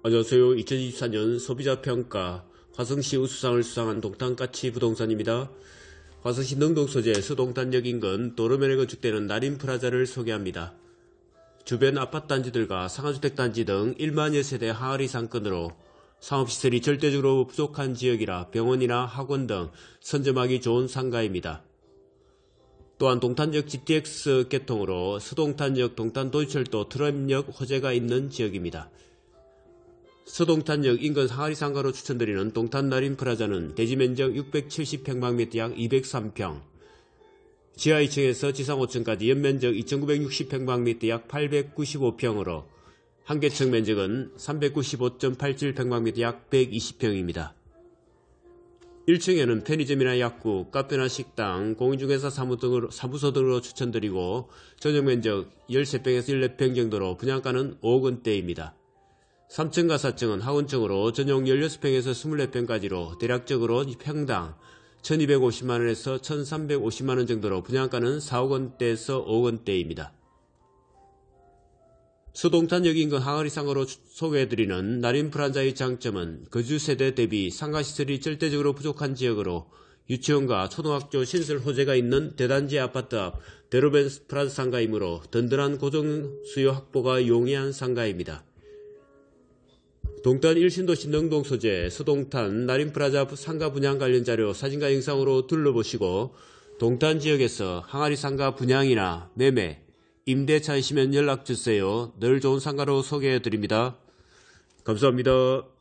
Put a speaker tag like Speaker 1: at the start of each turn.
Speaker 1: 안녕하세요. 2024년 소비자평가 화성시 우수상을 수상한 동탄가치 부동산입니다. 화성시 능동 소재 수동탄역 인근 도로면에 건축되는 나린프라자를 소개합니다. 주변 아파트단지들과 상하주택단지 등 1만여 세대 하을 이 상권으로 상업시설이 절대적으로 부족한 지역이라 병원이나 학원 등 선점하기 좋은 상가입니다. 또한 동탄역 GTX 개통으로 수동탄역 동탄도시철도 트램역 호재가 있는 지역입니다. 서동탄역 인근 항아리 상가로 추천드리는 동탄나린 프라자는 대지 면적 670평방미터 약 203평, 지하 2층에서 지상 5층까지 연면적 2960평방미터 약 895평으로 한개층 면적은 395.87평방미터 약 120평입니다. 1층에는 편의점이나 약국, 카페나 식당, 공인중개사 사무소 등으로 추천드리고 전용 면적 13평에서 14평 정도로 분양가는 5억 원대입니다. 3층과 4층은 하원층으로 전용 16평에서 24평까지로 대략적으로 평당 1250만원에서 1350만원 정도로 분양가는 4억원대에서 5억원대입니다. 수동탄역 인근 항아리상으로 소개해드리는 나린 프란자의 장점은 거주세대 대비 상가시설이 절대적으로 부족한 지역으로 유치원과 초등학교 신설 호재가 있는 대단지 아파트 앞 데로벤 프라자 상가이므로 든든한 고정 수요 확보가 용이한 상가입니다. 동탄 일신도시 능동 소재 수동탄 나린프라자 상가 분양 관련 자료 사진과 영상으로 둘러보시고 동탄 지역에서 항아리 상가 분양이나 매매, 임대 찾으시면 연락주세요. 늘 좋은 상가로 소개해드립니다. 감사합니다.